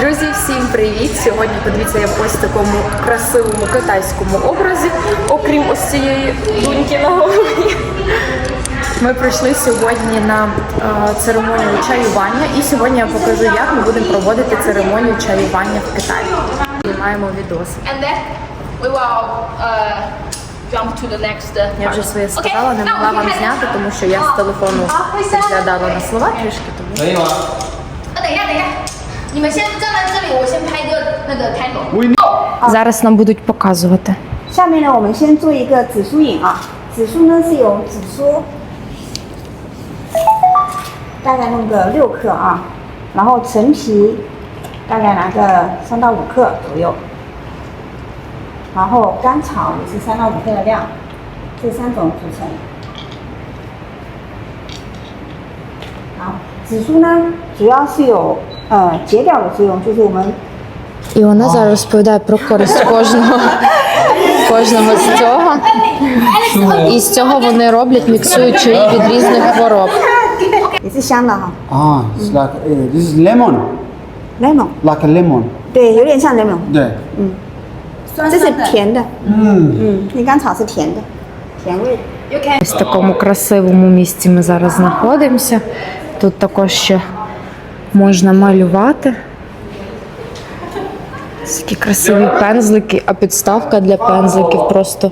Друзі, всім привіт! Сьогодні подивіться я в ось такому красивому китайському образі, окрім ось цієї дуньки на голові. Ми прийшли сьогодні на е, церемонію чаювання, і сьогодні я покажу, як ми будемо проводити церемонію чаювання в Китаї. Знімаємо відос. Next. Uh, Я вже своє сказала, не могла вам зняти, тому що я з телефону підглядала на слова трішки, тому 你们先站在这里，我先拍一个那个开头。 зараз нам будуть показувати. 下面呢，我们先做一个紫苏饮啊。紫苏呢是有紫苏，大概弄个六克啊，然后陈皮大概拿个三到五克左右，然后甘草也是三到五克的量，这三种组成。好，紫苏呢主要是有 呃解表的作用，就是我们 І вона зараз розповідає про користь кожного, кожного з цього. І з цього вони роблять, міксують чаї від різних хвороб. 也是香的哈 Ah, it's like uh, this is lemon, ，lemon， like a lemon. 对，有点像 lemon，对，这是甜的，嗯，那甘草是甜的，甜味的。 Ось в такому красивому місці ми зараз знаходимося. Тут також ще можна малювати. Такі красиві пензлики, а підставка для пензликів просто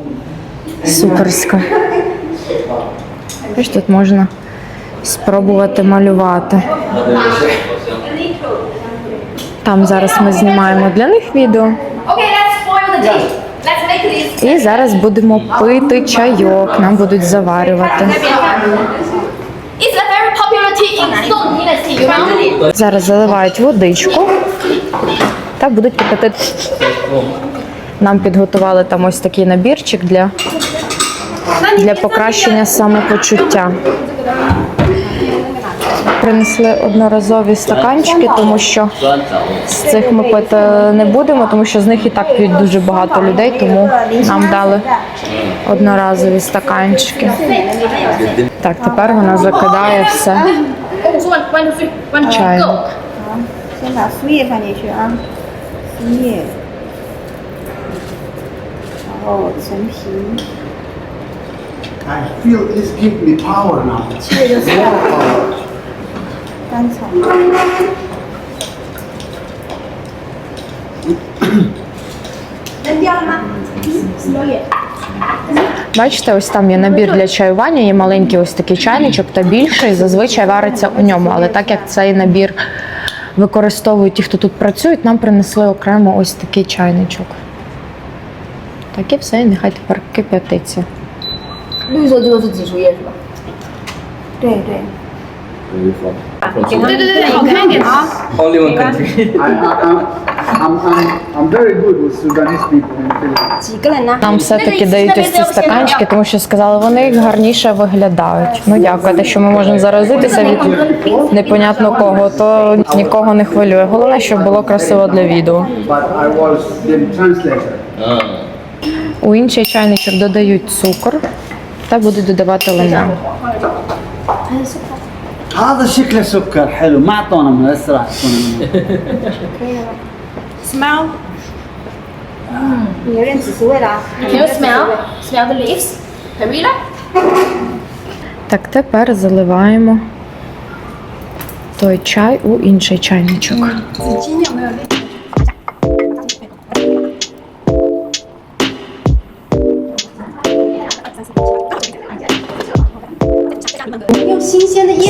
суперська. Ось тут можна спробувати малювати. Там зараз ми знімаємо для них відео. І зараз будемо пити чайок, нам будуть заварювати. It's a very popular tea in Song Dynasty, you know. Зараз заливають водичку та будуть кипятити. Нам підготували там ось такий набірчик для, для покращення самопочуття. Принесли одноразові стаканчики, тому що з цих ми пити не будемо, тому що з них і так п'ють дуже багато людей, тому нам дали одноразові стаканчики. Так, тепер вона закидає все. 哦，说完关水，关起来。好，先把树叶放进去啊，树叶。然后陈皮。I feel this give me power now. 就是。干草。扔掉了吗？是树叶。Бачите, ось там є набір для чаювання, є маленький ось такий чайничок та більший. Зазвичай вариться у ньому. Але так як цей набір використовують ті, хто тут працюють, нам принесли окремо ось такий чайничок. Так і все, нехай тепер кип'ятиться. Only one country. I'm, I'm, I'm very good with Sudanese people in Finland. Нам все-таки дають ось ці стаканчики, тому що сказали, вони гарніше виглядають. Ну дякую, те, що ми можемо заразитися від непонятно кого, то нікого не хвилює. Головне, щоб було красиво для відео. У інший чайничок додають цукор та будуть додавати лимон. هذا شكله سكر حلو ما اعطونا من الاسرع 有点紫苏味了啊。 Can you smell? Smell the leaves? Harila? Так, тепер заливаємо той чай у інший чайничок.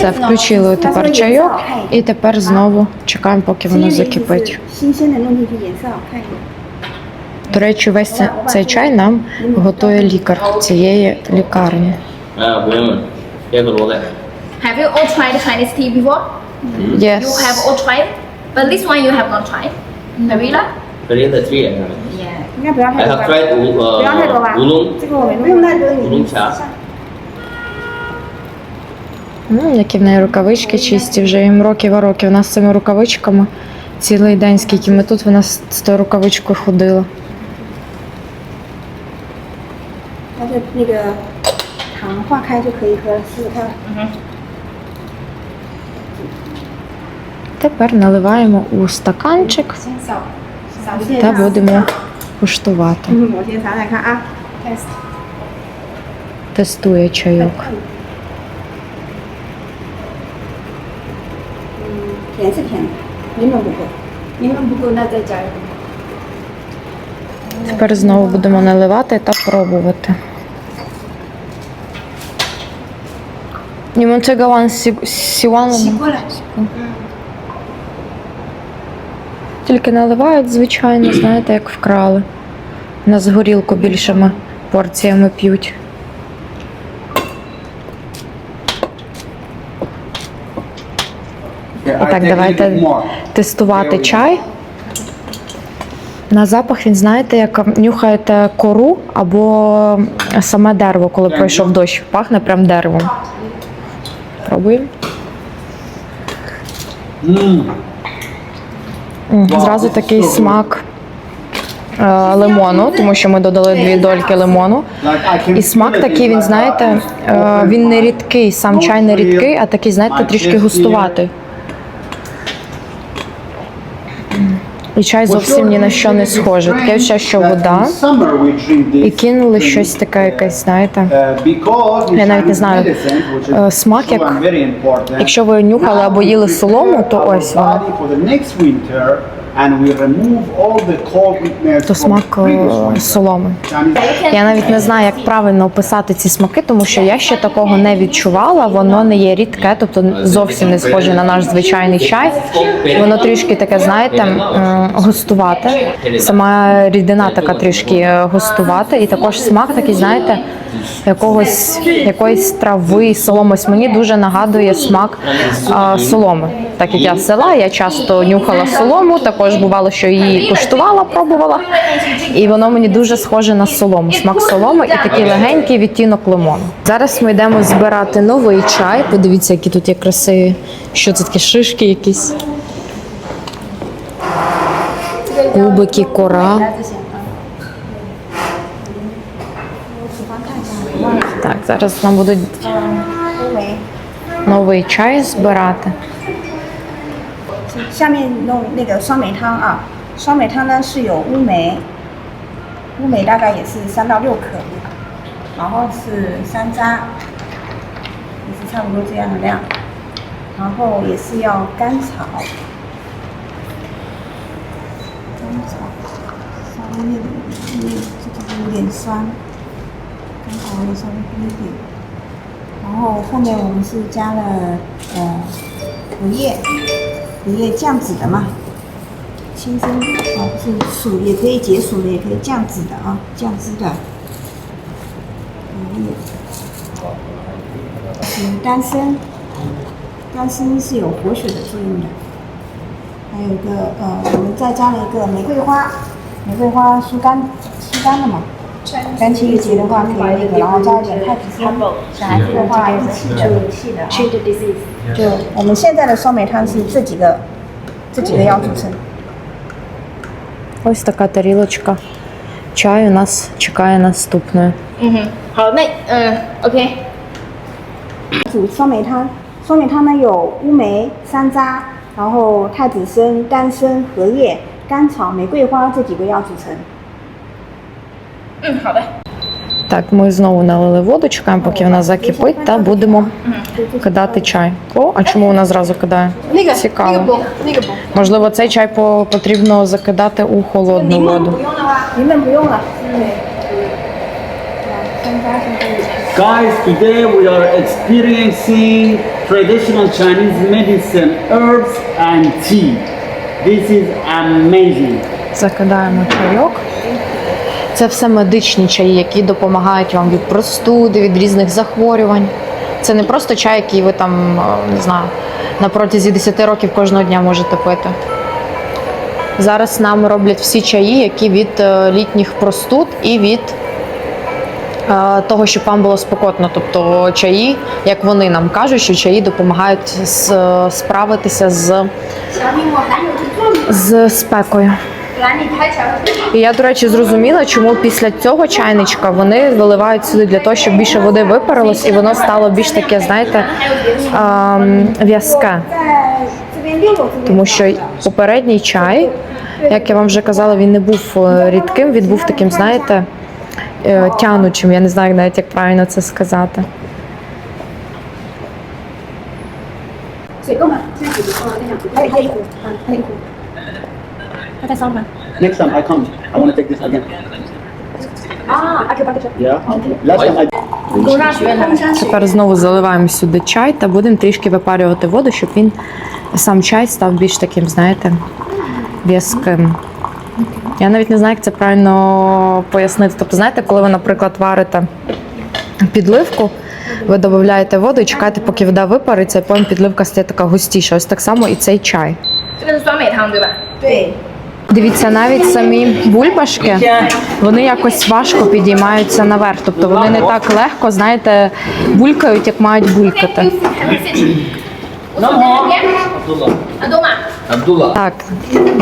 Все, включили тепер чайок і тепер знову чекаємо, поки воно закипить. 新鲜的弄进去颜色好看一点。 До речі, весь це- цей чай нам готує лікар цієї лікарні. Ah, women. Yeah, but all that. Have you all tried Chinese tea before? Yes. You have all tried, but this one you have not tried. Harila? But in the tree, I 应该不要 I 太多 have 吧？ tried u- 不要太多吧 uh,？乌龙这个我没弄，不用太多，乌龙茶。 Ну, Які в неї рукавички чисті, вже їм років а років. Вона з цими рукавичками цілий день, скільки ми тут вона з тою рукавичкою ходила. Тепер наливаємо у стаканчик та будемо куштувати. Тестує чайок. Інобуко. Інобуко надзачаю. Тепер знову будемо наливати та пробувати. Німончега ван сіван. Тільки наливають, звичайно, знаєте, як вкрали. На горілку більшими порціями п'ють. A little давайте тестувати чай. На запах він, знаєте, як нюхаєте кору або саме дерево, коли пройшов дощ. Пахне прям деревом. Пробуємо. Зразу такий смак е, лимону, тому що ми додали дві дольки лимону. І смак такий, він, знаєте, е, він не рідкий, сам чай не рідкий, а такий, знаєте, трішки густуватий. І чай зовсім ні на що не схоже. Таке відчуття, що вода. І кинули щось таке, якесь, знаєте. Я навіть не знаю, е, смак як- Якщо ви нюхали або їли солому, то ось воно. То смак соломи. Я навіть не знаю, як правильно описати ці смаки, тому що я ще такого не відчувала. Воно не є рідке, тобто зовсім не схоже на наш звичайний чай. Воно трішки таке, знаєте, густувате. Сама рідина така трішки е, густувата, і також смак такий, знаєте, якогось якоїсь трави, соломись. Мені дуже нагадує смак а, соломи. Так як я з села, я часто нюхала солому, також бувало, що її куштувала, пробувала. І воно мені дуже схоже на солому. Смак соломи і такий легенький відтінок лимону. Зараз ми йдемо збирати новий чай. Подивіться, які тут є красиві. Що це такі шишки якісь. Кубики, кора. Так, зараз нам будуть новий чай збирати. 下面弄那个酸梅汤啊，酸梅汤呢是有乌梅，乌梅大概也是三到六克，然后是山楂，也是差不多这样的量，然后也是要甘草，甘草稍微那个那个这个有点酸，甘草也稍微多一点，然后后面我们是加了呃荷叶。荷叶降脂的嘛，清蒸啊，是暑也可以解暑的，也可以降脂的啊，降脂的。荷叶是丹参，丹参是有活血的作用的。还有一个呃，我们再加了一个玫瑰花，玫瑰花疏肝疏肝的嘛，肝气郁结的话可以那个，然后加一点太子参，小孩子的话益气的，有气的啊。就我们现在的酸梅汤是这几个这几个要组成。 Ось така тарілочка. Чай у нас чекає наступною. 嗯哼，好，那嗯，OK，煮酸梅汤，酸梅汤呢有乌梅、山楂，然后太子参、丹参、荷叶、甘草、玫瑰花这几个要组成。 嗯，好的， Так, ми знову налили воду, чекаємо, поки вона закипить, та будемо кидати чай. О, а чому вона зразу кидає? 那个那个 Цікаво. 不，那个不， Можливо, цей чай по- потрібно закидати у холодну воду. 用的话，柠檬不用了。对。山楂现在 Guys, today we are experiencing traditional Chinese medicine, herbs and tea. This is amazing. Закидаємо чайок. Це все медичні чаї, які допомагають вам від простуди, від різних захворювань. Це не просто чай, який ви там е, не знаю, на протязі 10 років кожного дня можете пити. Зараз нам роблять всі чаї, які від е, літніх простуд і від е, того, щоб вам було спокотно. Тобто чаї, як вони нам кажуть, що чаї допомагають справитися з, з спекою. І я, до речі, зрозуміла, чому після цього чайничка вони виливають сюди для того, щоб більше води випарилось, і воно стало більш таке, знаєте, в'язке. Тому що попередній чай, як я вам вже казала, він не був е, рідким, він був таким, знаєте, е, тянучим. Я не знаю навіть, як правильно це сказати. Це What I saw. Next time I come, I want to take this again. Тепер знову заливаємо сюди чай та будемо трішки випарювати воду, щоб він сам чай став більш таким, знаєте, в'язким. Я навіть не знаю, як це правильно пояснити. Тобто, знаєте, коли ви, наприклад, варите підливку, ви додаєте воду і чекаєте, поки вода випариться, і потім підливка стає така густіша. Ось так само і цей чай. Це Дивіться, навіть самі бульбашки вони якось важко підіймаються наверх. Тобто вони не так легко, знаєте, булькають, як мають булькати. Так,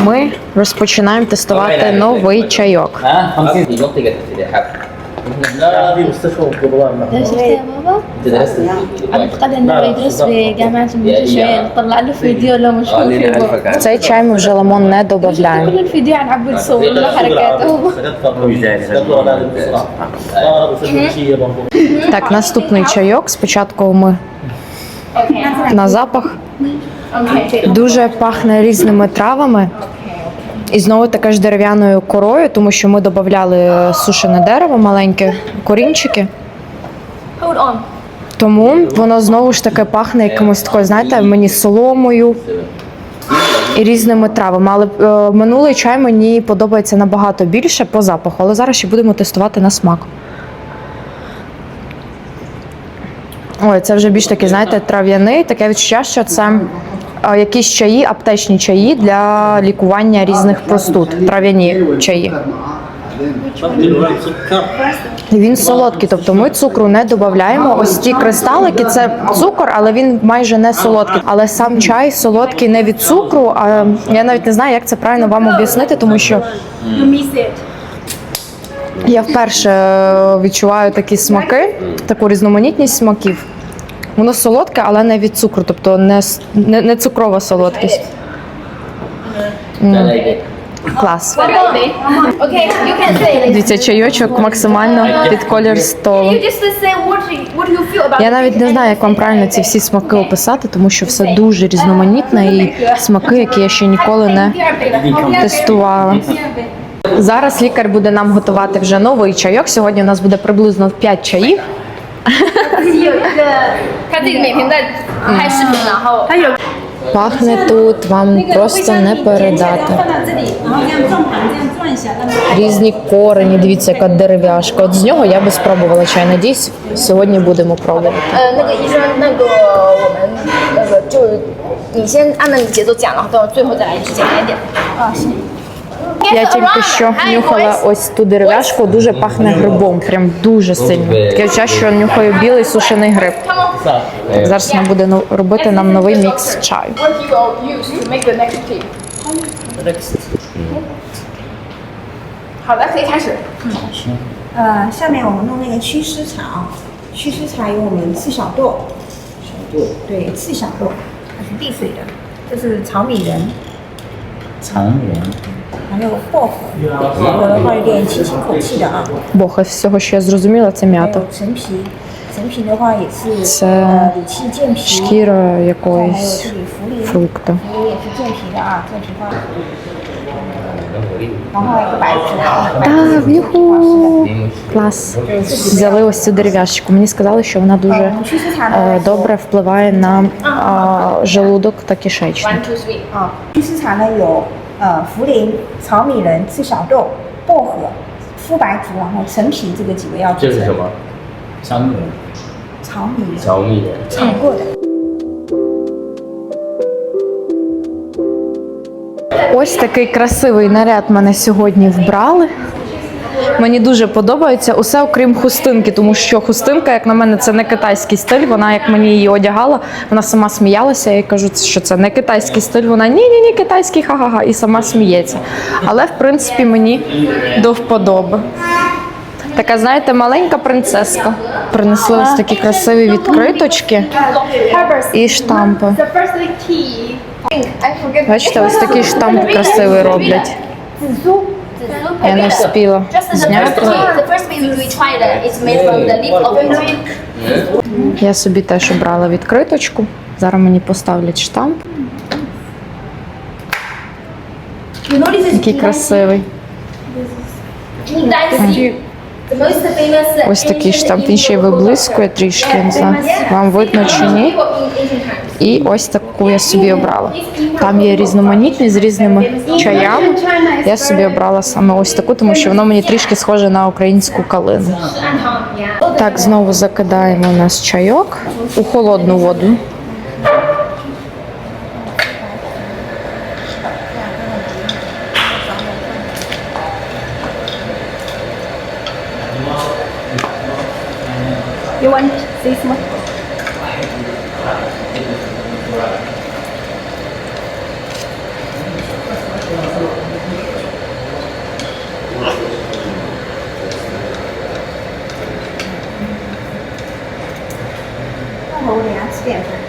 ми розпочинаємо тестувати новий чайок. ها 50 你نقطة كده في الحب لا في مستشفى القرآن شفت يا بابا؟ انت درست في عبد القادر انه يدرس في جامعة المنشية طلع له فيديو له مشهور اه فيه لاني بابا. عارفك عارف Цей чай ми вже лимон не додаємо. كل الفيديو عن عبد يصور له حركاته Так, наступний чайок. Спочатку ми на запах. Дуже пахне різними травами. І знову таке ж дерев'яною корою, тому що ми додавали сушене дерево, маленькі корінчики. Hold on. Тому воно знову ж таки пахне якимось такою, знаєте, мені соломою і різними травами. Але е, минулий чай мені подобається набагато більше по запаху, але зараз ще будемо тестувати на смак. Ой, це вже більш такий, знаєте, трав'яний. Таке відчуття, що це якісь чаї, аптечні чаї для лікування різних простуд. Трав'яні чаї. Він солодкий, тобто ми цукру не додаємо. Ось ті кристалики це цукор, але він майже не солодкий. Але сам чай солодкий не від цукру. А я навіть не знаю, як це правильно вам об'яснити, тому що я вперше відчуваю такі смаки, таку різноманітність смаків. Воно солодке, але не від цукру, тобто не, не, не цукрова солодкість. Клас. You can. Дивіться, чайочок максимально під колір столу. Я навіть не знаю, як вам правильно ці всі смаки описати, тому що все дуже різноманітне і смаки, які я ще ніколи не тестувала. Зараз лікар буде нам готувати вже новий чайок. Сьогодні у нас буде приблизно 5 чаїв. 有一个，他自己每天在拍视频，然后他有 Пахне тут, вам просто не передати. 放到这里，然后这样转盘，这样转一下，让它 Різні корені, дивіться, яка дерев'яшка. От з нього я би спробувала чай. Надіюсь, сьогодні будемо пробувати. 呃，那个医生，那个我们那个就你先按照你节奏讲，然后到最后再来一直简单一点。啊，行。 Я тільки що нюхала ось ту дерев'яшку, дуже пахне грибом, прям дуже сильно. Таке відчуття, що нюхаю білий сушений гриб. Так, зараз вона буде ну- робити нам новий мікс чаю. What you will use to make the next tea？好的，可以开始。呃，下面我们弄那个祛湿茶啊，祛湿茶有我们赤小豆，小豆，对，赤小豆，它是避水的，这是炒米仁，常人还有薄荷，薄荷的话有点清新口气的啊， Бо з всього, що я зрозуміла, це 还 м'ята. 有陈皮，陈皮的话也是是呃理气健脾， Шкіра 还有 якоїсь 这里茯苓， фрукта. 茯苓也是健脾的啊，健脾花，然后还有一个白芷啊，白芷 Так, юху! Клас. Взяли ось цю дерев'яшку. Мені сказали, що вона дуже е, добре впливає на е, желудок та кишечник. One two three。啊，祛湿茶呢有 呃茯苓、炒米仁、赤小豆、薄荷、肤白术，然后陈皮这个几味药组成。这是什么？常人炒米仁，小米人炒过的。 Ось такий красивий наряд мене сьогодні вбрали. Мені дуже подобається усе окрім хустинки, тому що хустинка, як на мене, це не китайський стиль. Вона, як мені її одягала, вона сама сміялася. Я кажу, що це не китайський стиль. Вона ні, ні, китайський ха-ха-ха, і сама сміється. Але в принципі мені до вподоби. Така, знаєте, маленька принцеска. Принесли ось такі красиві відкриточки і штампи. Бачите, ось такий штамп красивий роблять. Я не встигла зняти. Я собі теж обрала відкриточку. Зараз мені поставлять штамп. Який красивий. Ось такий штамп. Він ще й виблискує трішки, не знаю, вам видно чи ні. І ось таку я собі обрала. Там є різноманітні з різними чаями. Я собі обрала саме ось таку, тому що воно мені трішки схоже на українську калину. Так, знову закидаємо у нас чайок у холодну воду. you want seasoning? Holding out standard.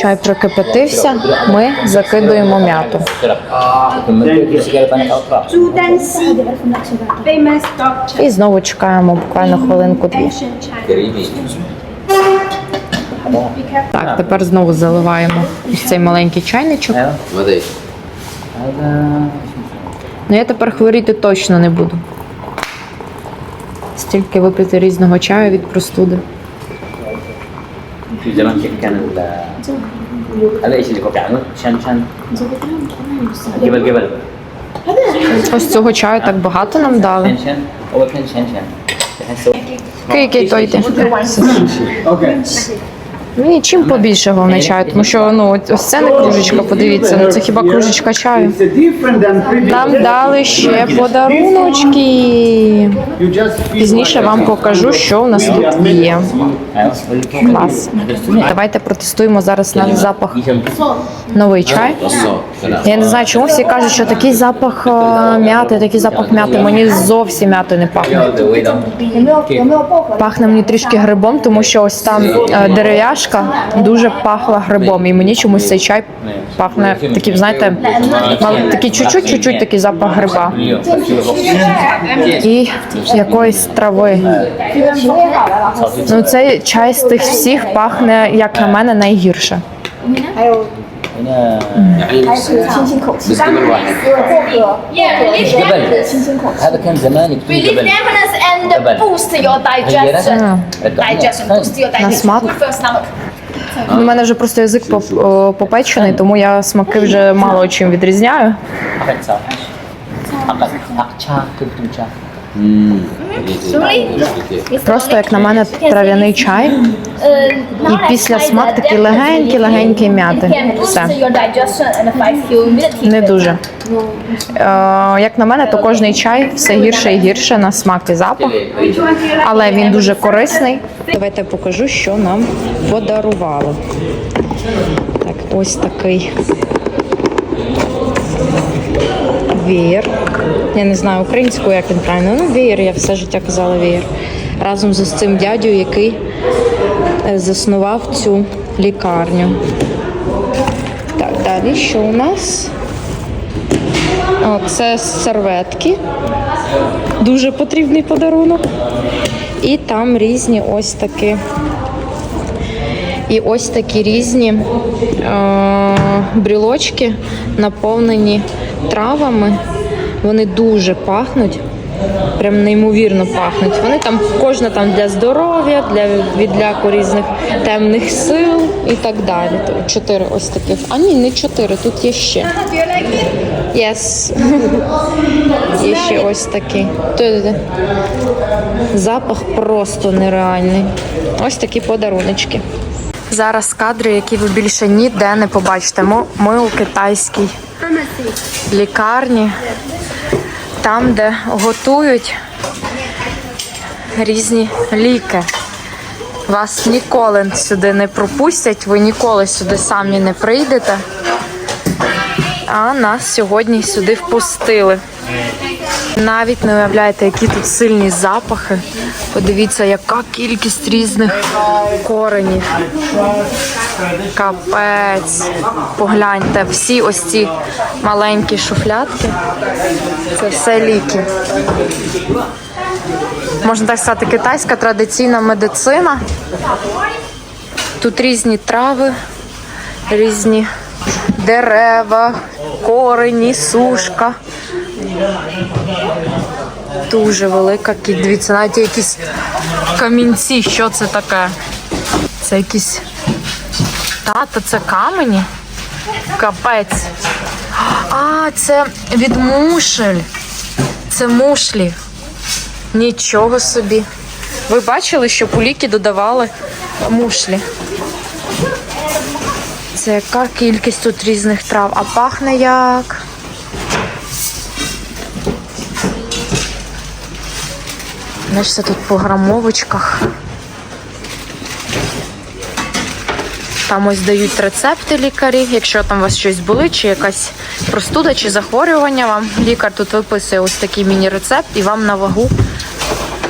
чай прокипятився, ми закидуємо м'яту. І знову чекаємо буквально хвилинку дві. Так, тепер знову заливаємо ось цей маленький чайничок. Ну я тепер хворіти точно не буду. Стільки випити різного чаю від простуди. chiuderò anche il canale Di kopi anu, shan shan. Gibal gibal. Ось цього чаю так багато нам дали. Oh. Який, який той йде? Okay. Мені чим побільше головне чаю, тому що ну ось- це не кружечка, подивіться, ну це хіба кружечка чаю. Нам дали ще подаруночки. Пізніше вам покажу, що в нас тут є. Клас. Давайте протестуємо зараз на запах новий чай. Я не знаю, чому всі кажуть, що такий запах е, м'яти, такий запах м'яти. Мені зовсім м'яти не пахне. Пахне мені трішки грибом, тому що ось там е, дерев'яшка дуже пахла грибом. І мені чомусь цей чай пахне таким, знаєте, такий чуть-чуть, чуть-чуть такий запах гриба і якоїсь трави. Ну цей чай з тих всіх пахне, як на мене, найгірше. هنا يعني تشين كوتش بالزمن واحد جبل هذا كان زمان يكتب جبل and boost your digestion digestion boost your digestion У мене вже просто язик попечений, тому я смаки вже мало чим відрізняю. Просто як на мене трав'яний чай. І після смак такий легенький-легенький м'яти. Все. Не дуже. Е, як на мене, то кожний чай все гірше і гірше на смак і запах, але він дуже корисний. Давайте покажу, що нам подарували. Так, ось такий веєр. Я не знаю українською, як він правильно. Ну, веєр, я все життя казала веєр. Разом з цим дядю, який е, заснував цю лікарню. Так, далі що у нас? О, це серветки. Дуже потрібний подарунок. І там різні ось такі. І ось такі різні е- брілочки, наповнені травами. Вони дуже пахнуть. Прям неймовірно пахнуть. Вони там кожна там для здоров'я, для відляку різних темних сил і так далі. Чотири ось таких. А ні, не чотири, тут є ще. Yes. Є ще ось такий. Запах просто нереальний. Ось такі подаруночки. Зараз кадри, які ви більше ніде не побачите. Ми у китайській лікарні, там, де готують різні ліки. Вас ніколи сюди не пропустять, ви ніколи сюди самі не прийдете. А нас сьогодні сюди впустили. Навіть не уявляєте, які тут сильні запахи. Подивіться, яка кількість різних коренів. Капець. Погляньте, всі ось ці маленькі шуфлятки. Це все ліки. Можна так сказати, китайська традиційна медицина. Тут різні трави, різні дерева, корені, сушка. Дуже велика. Дивіться, навіть якісь камінці. Що це таке? Це якісь. Тата, це камені? Капець. А, це від мушель. Це мушлі. Нічого собі. Ви бачили, що у ліки додавали мушлі. Це яка кількість тут різних трав, а пахне як. Все тут по грамовочках. Там ось дають рецепти лікарі, якщо там у вас щось були, чи якась простуда, чи захворювання, вам лікар тут виписує ось такий міні-рецепт і вам на вагу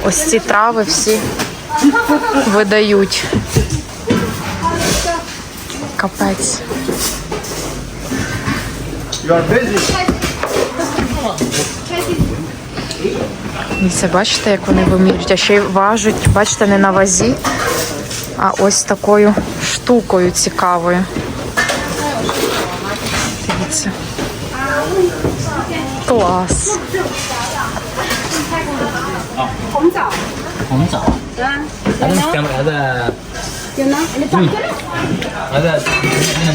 ось ці трави всі видають. Капець. це бачите, як вони вимірюють, а ще й важуть, бачите, не на вазі, а ось такою штукою цікавою. Дивіться. Клас. 红枣，还能干嘛的？有呢，嗯，还在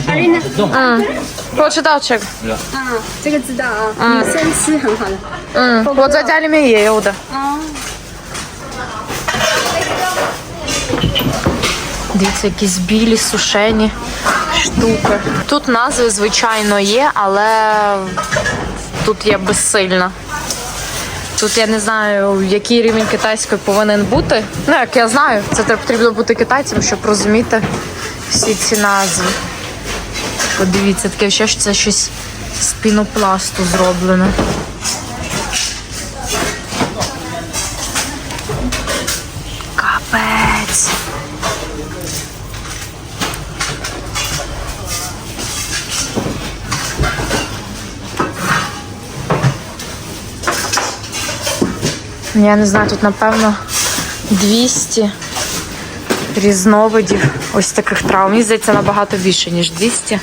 那个动， Прочитав чек. 这个知道啊，女生吃很好的。 Mm, 我在家里面也有的。Дивіться, якісь білі сушені штуки. Тут назви, звичайно, є, але тут є безсильна. Тут я не знаю, який рівень китайської повинен бути. Ну, як я знаю, це треба потрібно бути китайцем, щоб розуміти всі ці назви. Подивіться, таке ще що це щось з пінопласту зроблено. Я не знаю, тут напевно 200 різновидів ось таких трав. Мені здається, набагато більше, ніж 200.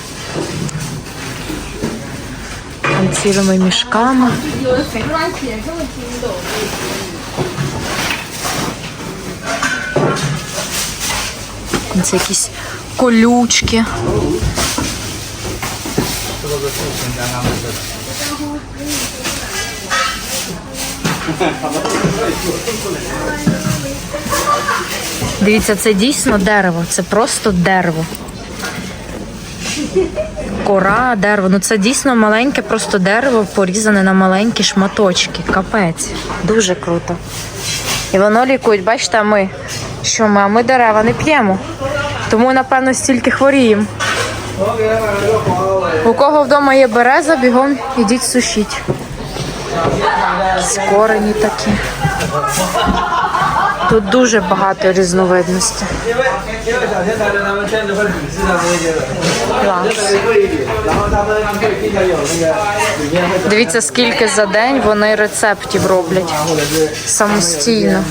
Там цілими мішками. Це якісь колючки. Дивіться, це дійсно дерево. Це просто дерево. Кора, дерево. Ну це дійсно маленьке, просто дерево порізане на маленькі шматочки. Капець. Дуже круто. І воно лікують, бачите, ми. Що ми? А ми дерева не п'ємо. Тому, напевно, стільки хворіємо. У кого вдома є береза, бігом ідіть сушіть. Якісь корені такі. Тут дуже багато різновидностей. Клас. Дивіться, скільки за день вони рецептів роблять самостійно.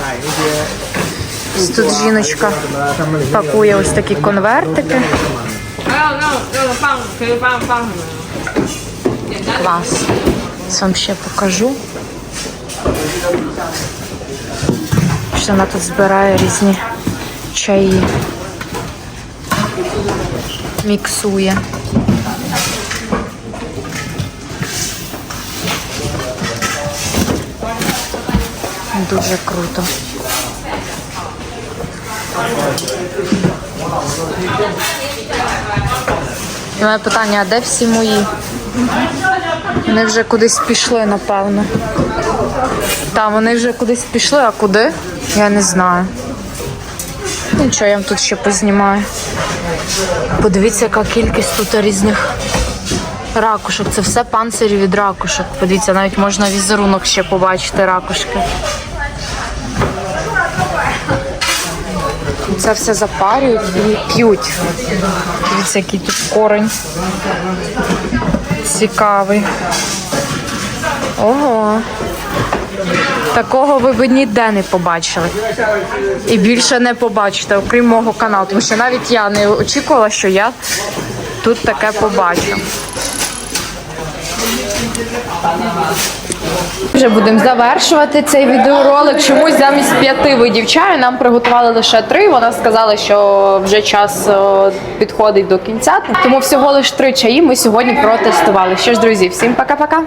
Тут жіночка пакує ось такі конвертики. Клас. Це вам ще покажу. Що вона тут збирає різні чаї. Міксує. Дуже круто. І моє питання, а де всі мої? Вони вже кудись пішли, напевно. Так, вони вже кудись пішли, а куди? Я не знаю. Нічого, я вам тут ще познімаю. Подивіться, яка кількість тут різних ракушок. Це все панцирі від ракушок. Подивіться, навіть можна візерунок ще побачити ракушки. Це все запарюють і п'ють. Дивіться, який тут корень. Цікавий. Ого. Такого ви б ніде не побачили. І більше не побачите, окрім мого каналу. Тому що навіть я не очікувала, що я тут таке побачу. Вже будемо завершувати цей відеоролик. Чомусь замість п'яти видів чаю нам приготували лише три. Вона сказала, що вже час підходить до кінця. Тому всього лише три чаї ми сьогодні протестували. Що ж, друзі, всім пока-пока.